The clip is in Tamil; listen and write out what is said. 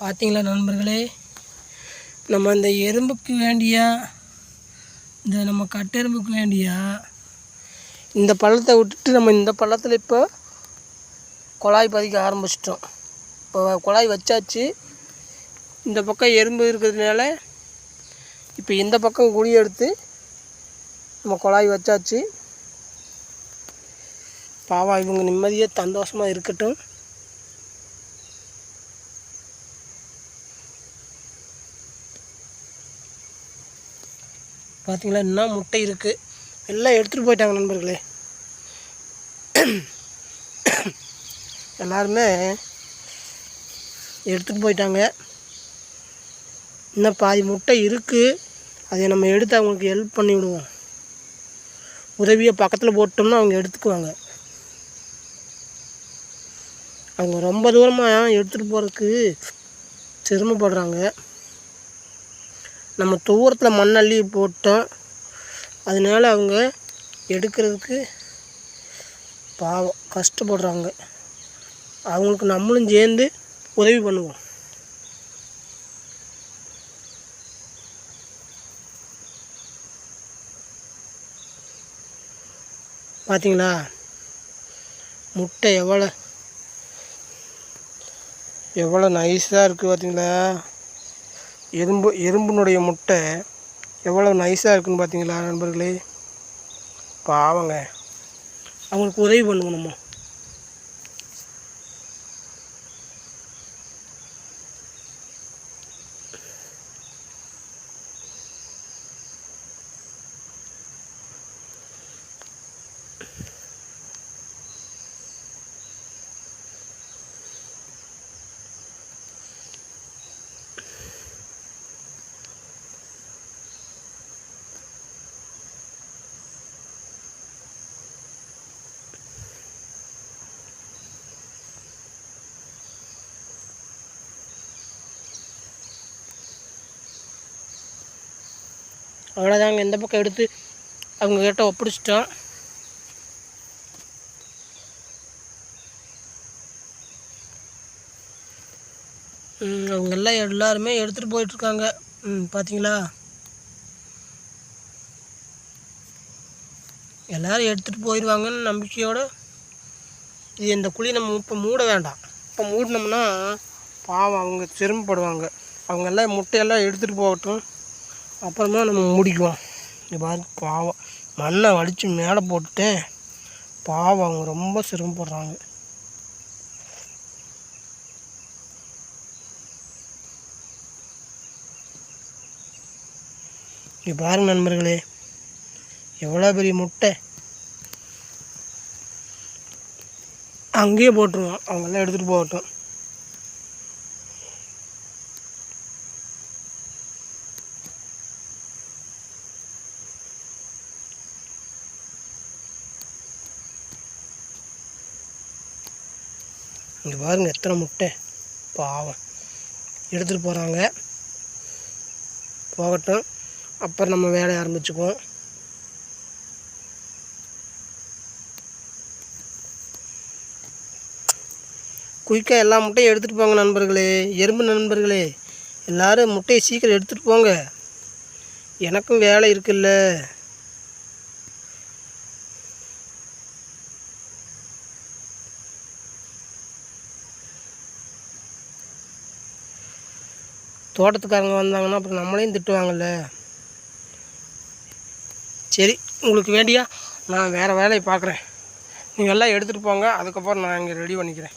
பார்த்தீங்களா நண்பர்களே? நம்ம இந்த எறும்புக்கு வேண்டியா? இந்த நம்ம கட்டெரும்புக்கு வேண்டியா? இந்த பள்ளத்தை விட்டுட்டு நம்ம இந்த பள்ளத்தில் இப்போ குழாய் பதிக்க ஆரம்பிச்சிட்டோம். இப்போ குழாய் வச்சாச்சு. இந்த பக்கம் எறும்பு இருக்கிறதுனால இப்போ இந்த பக்கம் குழி எடுத்து நம்ம குழாய் வச்சாச்சு. பாவா இவங்க நிம்மதியாக சந்தோஷமாக இருக்கட்டும். பார்த்தீங்களா இன்னும் முட்டை இருக்குது எல்லாம் எடுத்துகிட்டு போயிட்டாங்க நண்பர்களே. எல்லாருமே எடுத்துகிட்டு போயிட்டாங்க. இன்னும் பாதி முட்டை இருக்குது அதை நம்ம எடுத்து அவங்களுக்கு ஹெல்ப் பண்ணி விடுவோம். உதவியை பக்கத்தில் போட்டோம்னா அவங்க எடுத்துக்குவாங்க. அவங்க ரொம்ப தூரமாக எடுத்துகிட்டு போகிறதுக்கு சிரமப்படுறாங்க. நம்ம தூரத்தில் மண்ணள்ளி போட்டோம் அதனால அவங்க எடுக்கிறதுக்கு பாவம் கஷ்டப்படுறாங்க. அவங்களுக்கு நம்மளும் சேர்ந்து உதவி பண்ணுவோம். பார்த்தீங்களா முட்டை எவ்வளோ எவ்வளோ நைஸாக இருக்குது பார்த்தீங்களா எறும்பு எறும்பினுடைய முட்டை எவ்வளோ நைஸாக இருக்குன்னு பார்த்தீங்களா நண்பர்களே? பாவங்க. அவங்களுக்கு உதவி பண்ணுவோம் நம்ம. அவ்வளோதாங்க இந்த பக்கம் எடுத்து அவங்க ஒப்பிடிச்சிட்டோம். ஒப்படைச்சிட்டோம் அவங்க எல்லாம் எல்லாருமே எடுத்துகிட்டு போயிட்டுருக்காங்க. ம் பார்த்தீங்களா எல்லோரும் எடுத்துகிட்டு போயிடுவாங்கன்னு நம்பிக்கையோடு இது இந்த குழி நம்ம இப்போ மூட வேண்டாம். இப்போ மூடினோம்னா பாவம் அவங்க சிரமப்படுவாங்க. அவங்க எல்லாம் முட்டையெல்லாம் எடுத்துகிட்டு போகட்டும். அப்புறமா நம்ம முடிக்குவோம். இங்கே பாரு பாவம். மண்ணை வலித்து மேலே போட்டு பாவம் அவங்க ரொம்ப சிரமப்படுறாங்க இங்கே பாருங்க நண்பர்களே எவ்வளோ பெரிய முட்டை. அங்கேயே போட்டுருவோம். அவங்கெல்லாம் எடுத்துகிட்டு போகட்டும். இங்கே பாருங்க எத்தனை முட்டை? பாவம். எடுத்துகிட்டு போகிறாங்க போகட்டும். அப்புறம் நம்ம வேலையை ஆரம்பிச்சுக்குவோம். குயிக்காக எல்லா முட்டையும் எடுத்துகிட்டு போங்க நண்பர்களே. எறும்பு நண்பர்களே எல்லோரும் முட்டையை சீக்கிரம் எடுத்துகிட்டு போங்க. எனக்கும் வேலை இருக்குல்ல. தோட்டத்துக்காரங்க வந்தாங்கன்னா அப்புறம் நம்மளையும் திட்டுவாங்கல்ல. சரி உங்களுக்கு வேண்டியா? நான் வேறு வேலையை பார்க்குறேன். நீங்கள் எல்லாம் எடுத்துகிட்டு போங்க அதுக்கப்புறம் நான் இங்கே ரெடி பண்ணிக்கிறேன்.